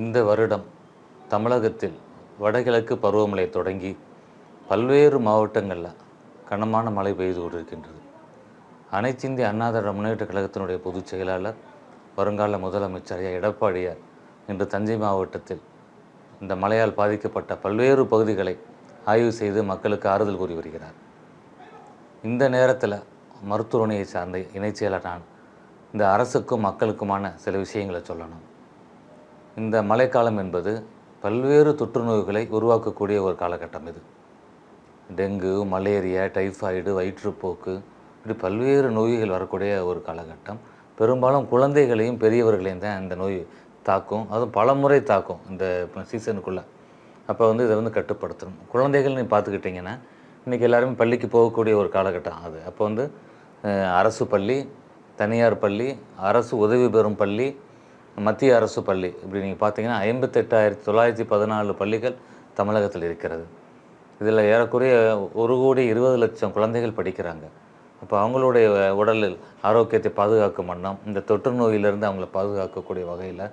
இந்த வருடம் தமிழகத்தில் வடகிழக்கு பருவமழை தொடங்கி பல்வேறு மாவட்டங்களில் கனமான மழை பெய்து கொண்டிருக்கின்றது. அனைத்து இந்திய அண்ணா முன்னேற்ற கழகத்தினுடைய பொதுச் செயலாளர் வருங்கால முதலமைச்சர் எடப்பாடியார் இன்று தஞ்சை மாவட்டத்தில் இந்த மழையால் பாதிக்கப்பட்ட பல்வேறு பகுதிகளை ஆய்வு செய்து மக்களுக்கு ஆறுதல் கூறி வருகிறார். இந்த நேரத்தில் மருத்துவமனையை சார்ந்த இணைச் செயலர் நான் இந்த அரசுக்கும் மக்களுக்குமான சில விஷயங்களை சொல்லணும். இந்த மழைக்காலம் என்பது பல்வேறு தொற்று நோய்களை உருவாக்கக்கூடிய ஒரு காலகட்டம் இது. டெங்கு மலேரியா டைஃபாய்டு வயிற்றுப்போக்கு இப்படி பல்வேறு நோய்கள் வரக்கூடிய ஒரு காலகட்டம். பெரும்பாலும் குழந்தைகளையும் பெரியவர்களையும் தான் இந்த நோய் தாக்கும். அதுவும் பல முறை தாக்கும் இந்த சீசனுக்குள்ளே. அப்போ வந்து இதை வந்து கட்டுப்படுத்தணும். குழந்தைகள் நீ பார்த்துக்கிட்டிங்கன்னா இன்றைக்கி எல்லாருமே பள்ளிக்கு போகக்கூடிய ஒரு காலகட்டம் அது. அப்போ வந்து அரசு பள்ளி தனியார் பள்ளி அரசு உதவி பெறும் பள்ளி மத்திய அரசு பள்ளி. இப்படி நீங்கள் பார்த்தீங்கன்னா ஐம்பத்தெட்டாயிரத்தி தொள்ளாயிரத்தி பதினாலு பள்ளிகள் தமிழகத்தில் இருக்கிறது. இதில் ஏறக்குறைய ஒரு கோடி இருபது லட்சம் குழந்தைகள் படிக்கிறாங்க. அப்போ அவங்களுடைய உடலில் ஆரோக்கியத்தை பாதுகாக்கும் வண்ணம் இந்த தொற்று நோயிலிருந்து அவங்கள பாதுகாக்கக்கூடிய வகையில்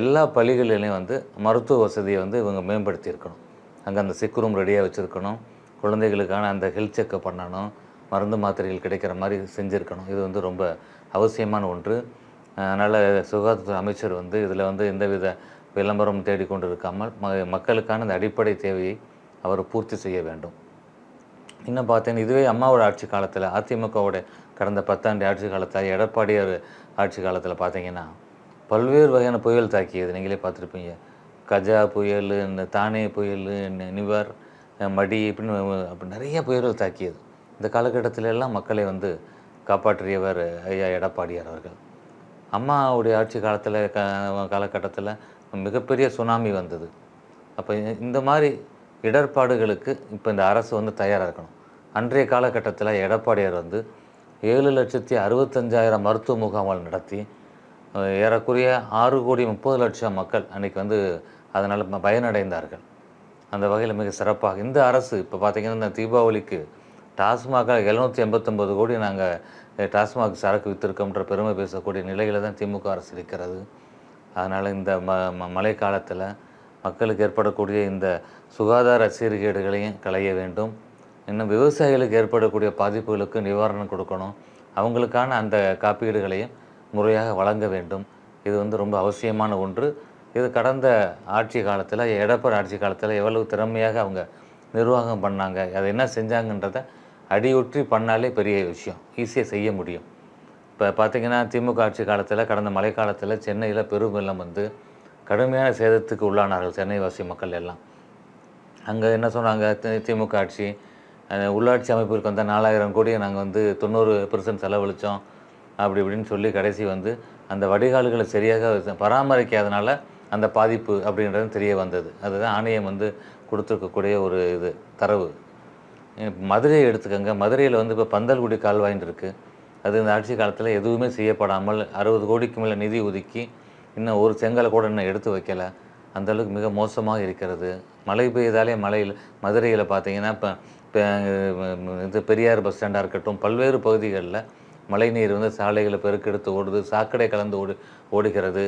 எல்லா பள்ளிகளிலையும் வந்து மருத்துவ வசதியை வந்து இவங்க மேம்படுத்தியிருக்கணும் அங்கே அந்த சிக் ரூம் ரெடியாக வச்சுருக்கணும். குழந்தைகளுக்கான அந்த ஹெல்த் செக்கப் பண்ணணும். மருந்து மாத்திரைகள் கிடைக்கிற மாதிரி செஞ்சுருக்கணும். இது வந்து ரொம்ப அவசியமான ஒன்று. அதனால் சுகாதாரத்துறை அமைச்சர் வந்து இதில் வந்து எந்தவித விளம்பரம் தேடிக்கொண்டு இருக்காமல் ம மக்களுக்கான இந்த அடிப்படை தேவையை அவர் பூர்த்தி செய்ய வேண்டும். இன்னும் பார்த்தீங்கன்னா இதுவே அம்மாவோட ஆட்சி காலத்தில் அதிமுகவோட கடந்த பத்தாண்டு ஆட்சி காலத்தில் எடப்பாடியார் ஆட்சி காலத்தில் பார்த்தீங்கன்னா பல்வேறு வகையான புயல் தாக்கியது. நீங்களே பார்த்துருப்பீங்க. கஜா புயல் இந்த தானே புயல் நிவர் மடி இப்படின்னு அப்படி நிறைய புயல்கள் தாக்கியது. இந்த காலகட்டத்திலெல்லாம் மக்களை வந்து காப்பாற்றியவர் ஐயா எடப்பாடியார் அவர்கள். அம்மாவுடைய ஆட்சி காலத்தில் க காலகட்டத்தில் மிகப்பெரிய சுனாமி வந்தது. அப்போ இந்த மாதிரி இடர்பாடுகளுக்கு இப்போ இந்த அரசு வந்து தயாராக இருக்கணும். அன்றைய காலகட்டத்தில் எடப்பாடியார் வந்து ஏழு லட்சத்தி அறுபத்தஞ்சாயிரம் மருத்துவ முகாம்கள் நடத்தி ஏறக்குறைய ஆறு கோடி முப்பது லட்சம் மக்கள் அன்றைக்கி வந்து அதனால் பயனடைந்தார்கள். அந்த வகையில் மிக சிறப்பாக இந்த அரசு இப்போ பார்த்திங்கன்னா இந்த தீபாவளிக்கு டாஸ்மாக எழுநூற்றி எண்பத்தொம்பது கோடி நாங்கள் டாஸ்மாக் சரக்கு விற்றுருக்கோம்ன்ற பெருமை பேசக்கூடிய நிலையில் தான் திமுக அரசு இருக்கிறது. அதனால் இந்த ம ம மழை காலத்தில் மக்களுக்கு ஏற்படக்கூடிய இந்த சுகாதார சீர்கேடுகளையும் களைய வேண்டும். இன்னும் விவசாயிகளுக்கு ஏற்படக்கூடிய பாதிப்புகளுக்கு நிவாரணம் கொடுக்கணும். அவங்களுக்கான அந்த காப்பீடுகளையும் முறையாக வழங்க வேண்டும். இது வந்து ரொம்ப அவசியமான ஒன்று. இது கடந்த ஆட்சி காலத்தில் எடப்பாடி ஆட்சி காலத்தில் எவ்வளவு திறமையாக அவங்க நிர்வாகம் பண்ணாங்க அதை என்ன செஞ்சாங்கன்றதை அடியொற்றி பண்ணாலே பெரிய விஷயம். ஈஸியாக செய்ய முடியும். இப்போ பார்த்தீங்கன்னா திமுக ஆட்சி காலத்தில் கடந்த மழை காலத்தில் சென்னையில் பெரும் வெள்ளம் வந்து கடுமையான சேதத்துக்கு உள்ளானார்கள் சென்னை வாசி மக்கள் எல்லாம். அங்கே என்ன சொன்னாங்க? தி- திமுக ஆட்சி உள்ளாட்சி அமைப்பிற்கு வந்த நாலாயிரம் கோடியை நாங்கள் வந்து தொண்ணூறு பெர்சன்ட் செலவழித்தோம் அப்படி இப்படின்னு சொல்லி கடைசி வந்து அந்த வடிகால்களை சரியாக பராமரிக்காதனால அந்த பாதிப்பு அப்படின்றது தெரிய வந்தது. அதுதான் ஆணையம் வந்து கொடுத்துருக்கக்கூடிய ஒரு இது தரவு. மதுரையை எடுத்துக்கோங்க. மதுரையில் வந்து இப்போ பந்தல்குடி கால்வாயின் இருக்குது அது இந்த ஆட்சி காலத்தில் எதுவுமே செய்யப்படாமல் அறுபது கோடிக்கு மேலே நிதி ஒதுக்கி இன்னும் ஒரு செங்கலை கூட இன்னும் எடுத்து வைக்கலை. அந்த அளவுக்கு மிக மோசமாக இருக்கிறது. மழை பெய்தாலே மழையில் மதுரையில் பார்த்தீங்கன்னா இப்போ இது பெரியார் பஸ் ஸ்டாண்டாக இருக்கட்டும் பல்வேறு பகுதிகளில் மழைநீர் வந்து சாலைகளை பெருக்கெடுத்து ஓடுது சாக்கடை கலந்து ஓடு ஓடுகிறது.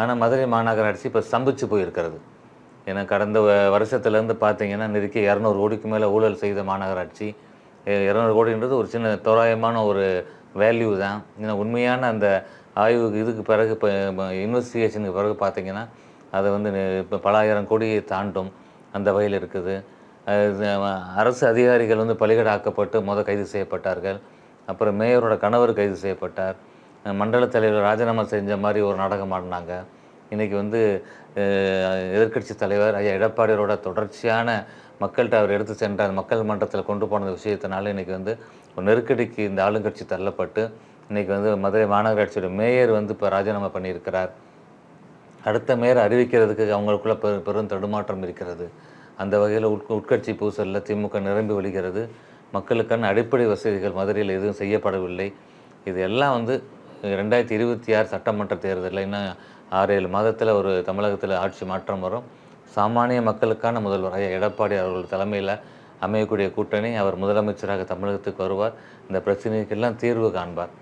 ஆனால் மதுரை மாநகராட்சி இப்போ ஸ்தம்பிச்சு போயிருக்கிறது. ஏன்னா கடந்த வ- வருஷத்துலேருந்து பார்த்தீங்கன்னா நெருக்கி இரநூறு கோடிக்கு மேலே ஊழல் செய்த மாநகராட்சி இரநூறு கோடின்றது ஒரு சின்ன தோராயமான ஒரு வேல்யூ தான். ஏன்னா உண்மையான அந்த ஆய்வுக்கு இதுக்கு பிறகு இப்போ இன்வெஸ்டிகேஷனுக்கு பிறகு பார்த்தீங்கன்னா அதை வந்து இப்போ பல ஆயிரம் கோடியை தாண்டும் அந்த வகையில் இருக்குது. அரசு அதிகாரிகள் வந்து பலிகடாக்கப்பட்டு முத கைது செய்யப்பட்டார்கள். அப்புறம் மேயரோட கணவர் கைது செய்யப்பட்டார். மண்டல தலைவர் ராஜினாமா செஞ்ச மாதிரி ஒரு நாடகம் ஆடினாங்க. இன்றைக்கி வந்து எதிர்க்கட்சி தலைவர் ஐயா எடப்பாடியரோட தொடர்ச்சியான மக்கள்கிட்ட அவர் எடுத்து சென்ற அந்த மக்கள் மன்றத்தில் கொண்டு போன விஷயத்தினால இன்றைக்கி வந்து ஒரு நெருக்கடிக்கு இந்த ஆளுங்கட்சி தள்ளப்பட்டு இன்றைக்கி வந்து மதுரை மாநகராட்சியோட மேயர் வந்து இப்போ ராஜினாமா பண்ணியிருக்கிறார். அடுத்த மேயர் அறிவிக்கிறதுக்கு அவங்களுக்குள்ள பெரு பெரும் தடுமாற்றம் இருக்கிறது. அந்த வகையில் உட் உட்கட்சி பூசலில் திமுக நிரம்பி வழிகிறது மக்களுக்கான அடிப்படை வசதிகள் மதுரையில் எதுவும் செய்யப்படவில்லை. இது எல்லாம் வந்து ரெண்டாயிரத்தி இருபத்தி ஆறு சட்டமன்ற தேர்தலில் இன்னும் ஆறு ஏழு மாதத்தில் ஒரு தமிழகத்தில் ஆட்சி மாற்றம் வரும். சாமானிய மக்களுக்கான முதல்வர் ஐயா எடப்பாடி அவர்கள் தலைமையில் அமையக்கூடிய கூட்டணி அவர் முதலமைச்சராக தமிழகத்துக்கு வருவார். இந்த பிரச்சனைக்கெல்லாம் தீர்வு காண்பார்.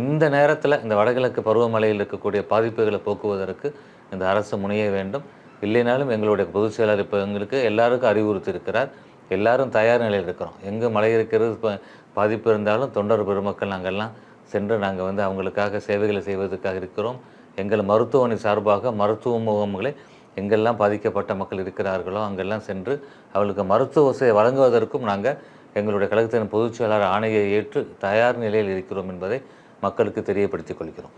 இந்த நேரத்தில் இந்த வடகிழக்கு பருவமழையில் இருக்கக்கூடிய பாதிப்புகளை போக்குவதற்கு இந்த அரசு முனைய வேண்டும். இல்லைனாலும் எங்களுடைய பொதுச் செயலாளர் இப்போ எங்களுக்கு எல்லாருக்கும் அறிவுறுத்தி இருக்கிறார் எல்லாரும் தயார் நிலையில் இருக்கிறோம். எங்கே மழை இருக்கிறது பாதிப்பு இருந்தாலும் தொண்டர் பெருமக்கள் நாங்கள்லாம் சென்று நாங்கள் வந்து அவங்களுக்காக சேவைகளை செய்வதற்காக இருக்கிறோம். எங்கள் மருத்துவமனை சார்பாக மருத்துவ முகாம்களை எங்கெல்லாம் பாதிக்கப்பட்ட மக்கள் இருக்கிறார்களோ அங்கெல்லாம் சென்று அவர்களுக்கு மருத்துவ வசதியை வழங்குவதற்கும் நாங்கள் எங்களுடைய கழகத்தின் பொதுச் செயலாளர் ஆணையை ஏற்று தயார் நிலையில் இருக்கிறோம் என்பதை மக்களுக்கு தெரியப்படுத்திக் கொள்கிறோம்.